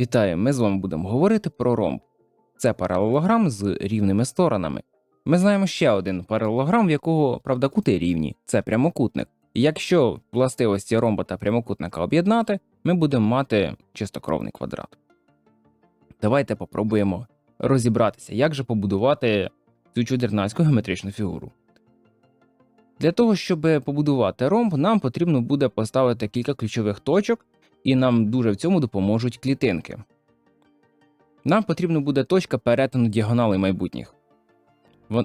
Вітаю, ми з вами будемо говорити про ромб. Це паралелограм з рівними сторонами. Ми знаємо ще один паралелограм, в якого, правда, кути рівні це прямокутник. Якщо властивості ромба та прямокутника об'єднати, ми будемо мати чистокровний квадрат. Давайте попробуємо розібратися, як же побудувати цю чудернацьку геометричну фігуру. Для того, щоб побудувати ромб, нам потрібно буде поставити кілька ключових точок, і нам дуже в цьому допоможуть клітинки. Нам потрібна буде точка перетину діагоналей майбутніх.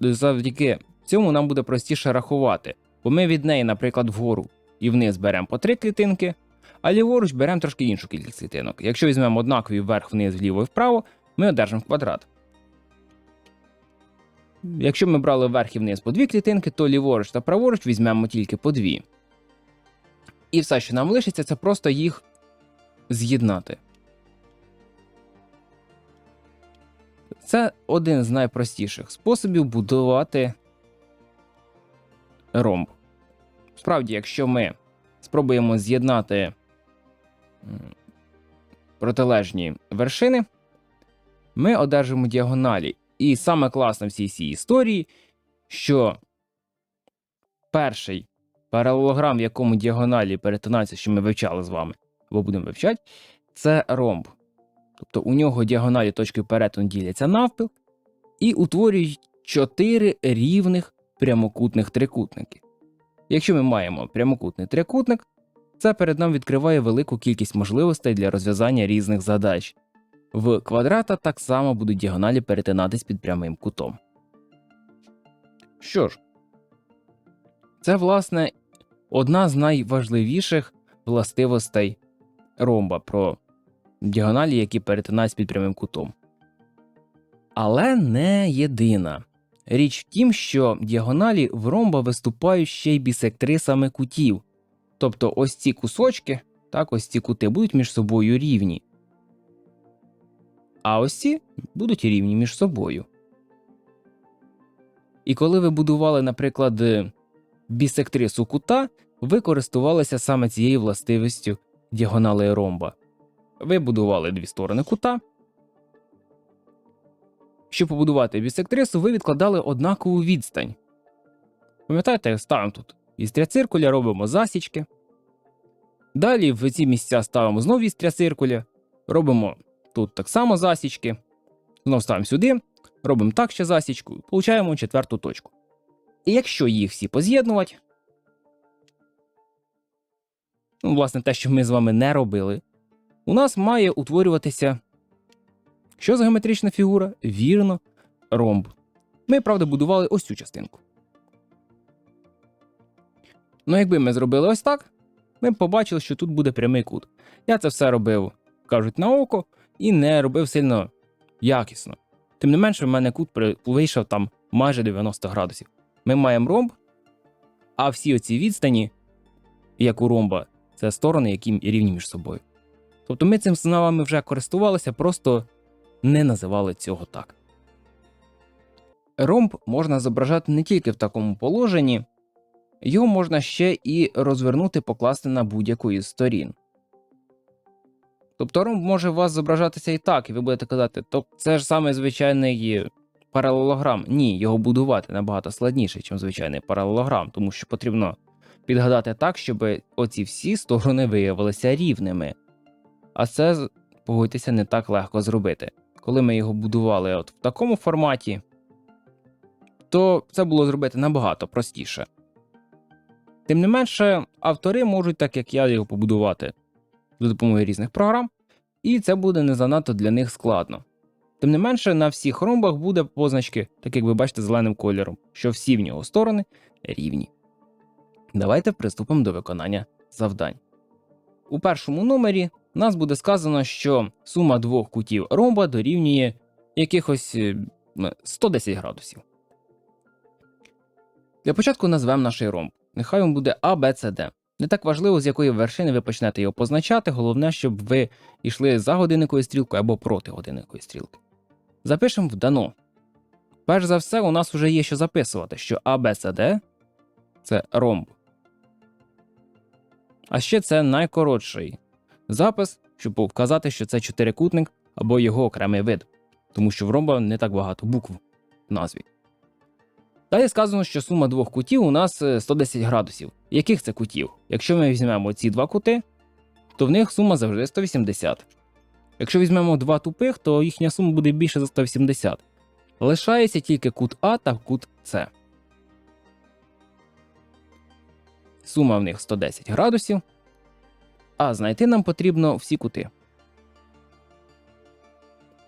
Завдяки цьому нам буде простіше рахувати, бо ми від неї, наприклад, вгору і вниз беремо по три клітинки, а ліворуч беремо трошки іншу кількість клітинок. Якщо візьмемо однакові вверх, вниз, вліво і вправо, ми одержимо квадрат. Якщо ми брали вверх і вниз по дві клітинки, то ліворуч та праворуч візьмемо тільки по дві. І все, що нам лишиться, це просто їх з'єднати. Це один з найпростіших способів будувати ромб. Справді, якщо ми спробуємо з'єднати протилежні вершини, ми одержимо діагоналі. І саме класне в цій всій історії, що перший паралелограм, в якому діагоналі перетинаються, що ми вивчали з вами, або будемо вивчати, це ромб. Тобто у нього діагоналі точки перетину діляться навпіл і утворюють чотири рівних прямокутних трикутники. Якщо ми маємо прямокутний трикутник, це перед нами відкриває велику кількість можливостей для розв'язання різних задач. В квадрата так само будуть діагоналі перетинатись під прямим кутом. Що ж, це, власне, одна з найважливіших властивостей ромба про діагоналі, які перетинаються під прямим кутом. Але не єдина. Річ в тім, що діагоналі в ромба виступають ще й бісектрисами кутів. Тобто ось ці кусочки, так, ось ці кути будуть між собою рівні. А ось ці будуть рівні між собою. І коли ви будували, наприклад, бісектрису кута, ви користувалися саме цією властивістю діагоналей ромба. Ви будували дві сторони кута. Щоб побудувати бісектрису, ви відкладали однакову відстань. Пам'ятаєте, ставимо тут вістря циркуля, робимо засічки. Далі в ці місця ставимо знову вістря циркуля, робимо тут так само засічки. Знову ставимо сюди, робимо так ще засічку, получаємо четверту точку. І якщо їх всі поз'єднувати, ну, власне, те, що ми з вами не робили, у нас має утворюватися. Що за геометрична фігура? Вірно, ромб. Ми, правда, будували ось цю частинку. Ну, якби ми зробили ось так, ми б побачили, що тут буде прямий кут. Я це все робив, кажуть, на око, і не робив сильно якісно. Тим не менше, в мене кут вийшов там майже 90 градусів. Ми маємо ромб, а всі оці відстані, як у ромба, це сторони, які рівні між собою. Тобто ми цим вами вже користувалися, просто не називали цього так. Ромб можна зображати не тільки в такому положенні, його можна ще і розвернути, покласти на будь-яку із сторін. Тобто ромб може у вас зображатися і так, і ви будете казати, то це ж саме звичайний паралелограм. Ні, його будувати набагато складніше, ніж звичайний паралелограм, тому що потрібно підгадати так, щоб оці всі сторони виявилися рівними. А це, погодьтеся, не так легко зробити. Коли ми його будували от в такому форматі, то це було зробити набагато простіше. Тим не менше, автори можуть, так як я, його побудувати за допомогою різних програм, і це буде не занадто для них складно. Тим не менше, на всіх ромбах буде позначки, так як ви бачите, зеленим кольором, що всі в нього сторони рівні. Давайте приступимо до виконання завдань. У першому номері нас буде сказано, що сума двох кутів ромба дорівнює якихось е, 110 градусів. Для початку назвемо наш ромб. Нехай він буде А. Не так важливо, з якої вершини ви почнете його позначати, головне, щоб ви йшли за годинникою стрілкою або проти годинникової стрілки. Запишемо в дано. Перш за все, у нас вже є що записувати, що А, це ромб. А ще це найкоротший запис, щоб вказати, що це чотирикутник або його окремий вид, тому що в ромба не так багато букв в назві. Далі сказано, що сума двох кутів у нас е, 110 градусів. Яких це кутів? Якщо ми візьмемо ці два кути, то в них сума завжди 180. Якщо візьмемо два тупих, то їхня сума буде більше за 180. Лишається тільки кут А та кут С. Сума в них 110 градусів. А знайти нам потрібно всі кути.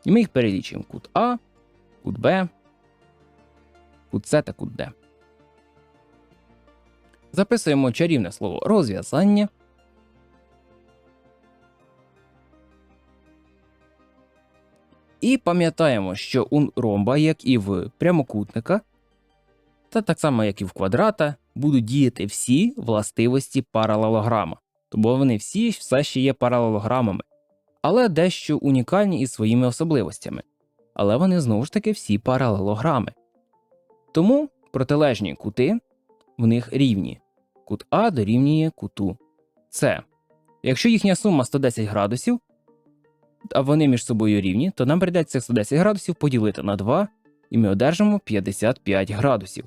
І ми їх перелічуємо: кут А, кут Б, кут С та кут Д. Записуємо чарівне слово розв'язання. І пам'ятаємо, що у ромба, як і в прямокутника, та так само, як і в квадрата, будуть діяти всі властивості паралелограма, бо вони всі все ще є паралелограмами, але дещо унікальні із своїми особливостями. Але вони знову ж таки всі паралелограми. Тому протилежні кути в них рівні. Кут А дорівнює куту С. Якщо їхня сума 110 градусів, а вони між собою рівні, то нам прийдеться 110 градусів поділити на 2, і ми одержимо 55 градусів.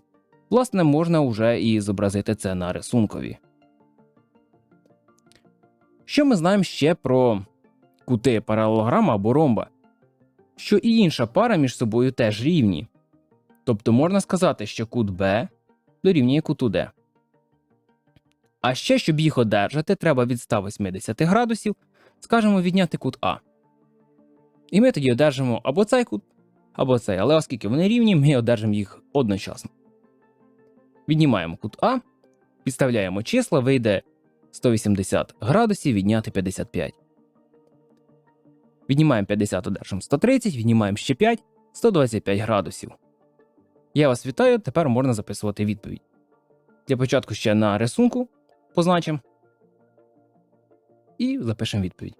Власне, можна вже і зобразити це на рисункові. Що ми знаємо ще про кути паралелограма або ромба? Що і інша пара між собою теж рівні. Тобто можна сказати, що кут Б дорівнює куту Д. А ще, щоб їх одержати, треба від 180 градусів, скажімо, відняти кут А. І ми тоді одержимо або цей кут, або цей, але оскільки вони рівні, ми одержимо їх одночасно. Віднімаємо кут А, підставляємо числа, вийде 180 градусів відняти 55. Віднімаємо 50, одержимо 130, віднімаємо ще 5 125 градусів. Я вас вітаю, тепер можна записувати відповідь. Для початку ще на рисунку позначимо і запишемо відповідь.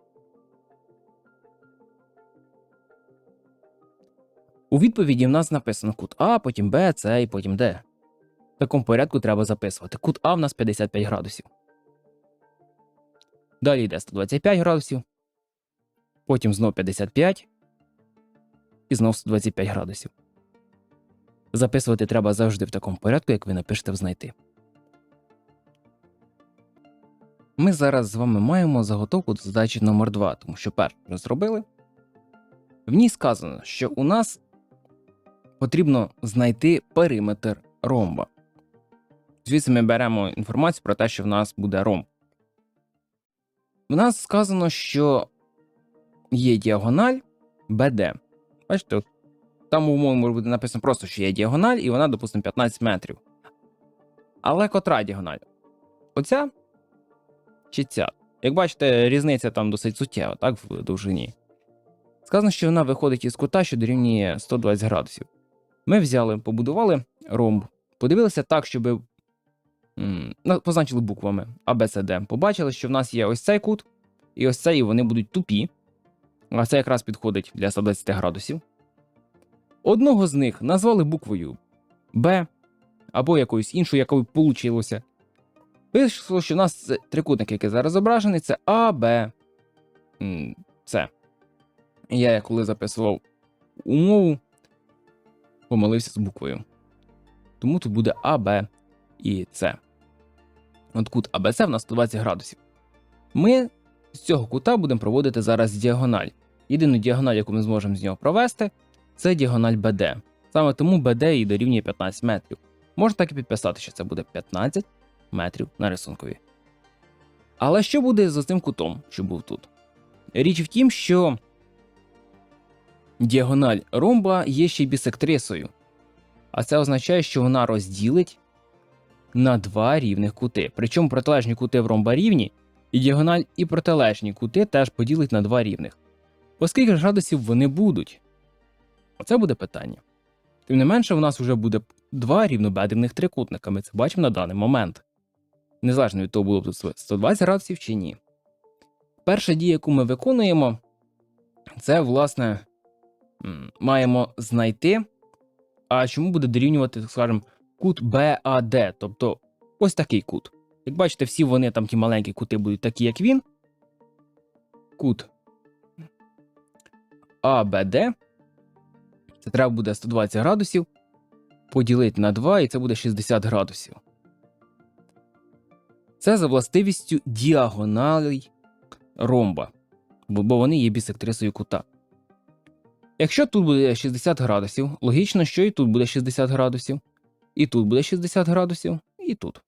У відповіді в нас написано кут А, потім Б, С і потім Д. В такому порядку треба записувати. Кут А в нас 55 градусів. Далі йде 125 градусів. Потім знов 55 і знов 125 градусів. Записувати треба завжди в такому порядку, як ви напишете в знайти. Ми зараз з вами маємо заготовку до задачі номер 2 тому що першу вже зробили. В ній сказано, що у нас потрібно знайти периметр ромба. Звідси ми беремо інформацію про те, що в нас буде ромб. В нас сказано, що є діагональ BD. Бачите, там умовно може бути написано просто, що є діагональ, і вона, допустимо, 15 метрів. Але котра діагональ? Оця чи ця? Як бачите, різниця там досить суттєва, так, в довжині. Сказано, що вона виходить із кута, що дорівнює 120 градусів. Ми взяли, побудували ромб, подивилися так, щоб позначили буквами А, Б, С, Д. Побачили, що в нас є ось цей кут, і ось цей, і вони будуть тупі. А це якраз підходить для 120 градусів. Одного з них назвали буквою Б або якоюсь іншою, якою получилося. Вийшло, що у нас трикутник, який зараз зображений, це А, Б, С. Я, коли записував умову, помилився з буквою. Тому тут буде А, Б і С. От кут АБЦ в нас 120 градусів. Ми з цього кута будемо проводити зараз діагональ. Єдину діагональ, яку ми зможемо з нього провести, це діагональ BD. Саме тому BD і дорівнює 15 метрів. Можна так і підписати, що це буде 15 метрів на рисункові. Але що буде з цим кутом, що був тут? Річ в тім, що діагональ ромба є ще й бісектрисою, а це означає, що вона розділить на два рівних кути. Причому протилежні кути в ромба рівні, і діагональ і протилежні кути теж поділить на два рівних. Оскільки ж градусів вони будуть? Оце буде питання. Тим не менше, у нас вже буде два рівнобедрених трикутника. Ми це бачимо на даний момент. Незалежно від того, було б тут 120 градусів чи ні. Перша дія, яку ми виконуємо, це, власне, маємо знайти. А чому буде дорівнювати, скажімо, кут BAD, тобто ось такий кут. Як бачите, всі вони там ті маленькі кути будуть такі, як він. Кут АБД. Це треба буде 120 градусів поділити на 2, і це буде 60 градусів. Це за властивістю діагоналей ромба, бо вони є бісектрисою кута. Якщо тут буде 60 градусів, логічно, що і тут буде 60 градусів, і тут буде 60 градусів, і тут.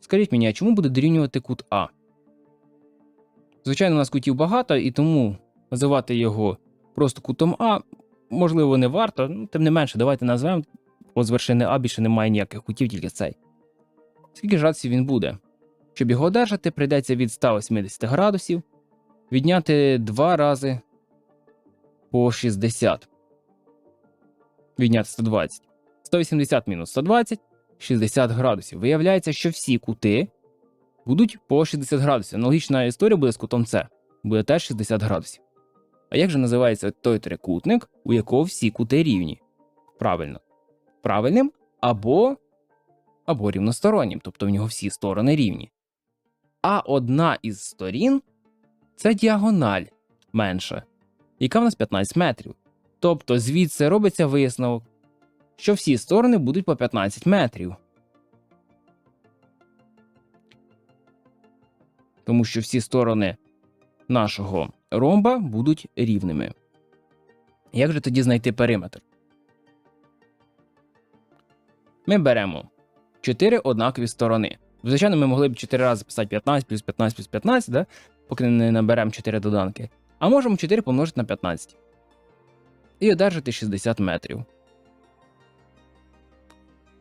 Скажіть мені, а чому буде дорівнювати кут А? Звичайно, у нас кутів багато, і тому називати його просто кутом А можливо не варто, ну, тим не менше, давайте назвемо, бо з вершини А більше немає ніяких кутів, тільки цей. Скільки ж градусів він буде? Щоб його одержати, прийдеться від 180 градусів відняти 2 рази по 60. Відняти 120. 180 мінус 120 60 градусів. Виявляється, що всі кути будуть по 60 градусів. Аналогічна історія буде з кутом С. Буде теж 60 градусів. А як же називається той трикутник, у якого всі кути рівні? Правильно. Правильним або або рівностороннім, тобто в нього всі сторони рівні. А одна із сторін це діагональ менша, яка в нас 15 метрів. Тобто звідси робиться висновок, що всі сторони будуть по 15 метрів. Тому що всі сторони нашого ромба будуть рівними. Як же тоді знайти периметр? Ми беремо 4 однакові сторони. Звичайно, ми могли б 4 рази писати 15 плюс 15 плюс 15, да? поки не наберемо 4 доданки. А можемо 4 помножити на 15. І одержати 60 метрів.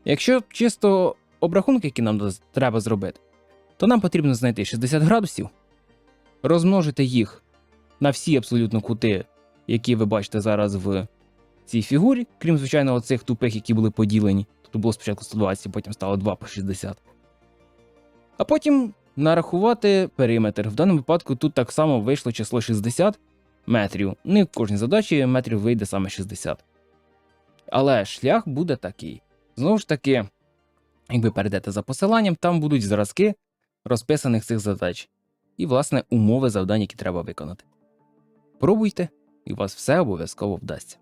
Якщо чисто обрахунки, які нам треба зробити, то нам потрібно знайти 60 градусів, розмножити їх на всі абсолютно кути, які ви бачите зараз в цій фігурі, крім, звичайно, цих тупих, які були поділені. Тут було спочатку 120, потім стало 2 по 60. А потім нарахувати периметр. В даному випадку тут так само вийшло число 60 метрів. Не в кожній задачі метрів вийде саме 60. Але шлях буде такий. Знову ж таки, якби перейдете за посиланням, там будуть зразки розписаних цих задач. І, власне, умови завдань, які треба виконати. Пробуйте, і у вас все обов'язково вдасться.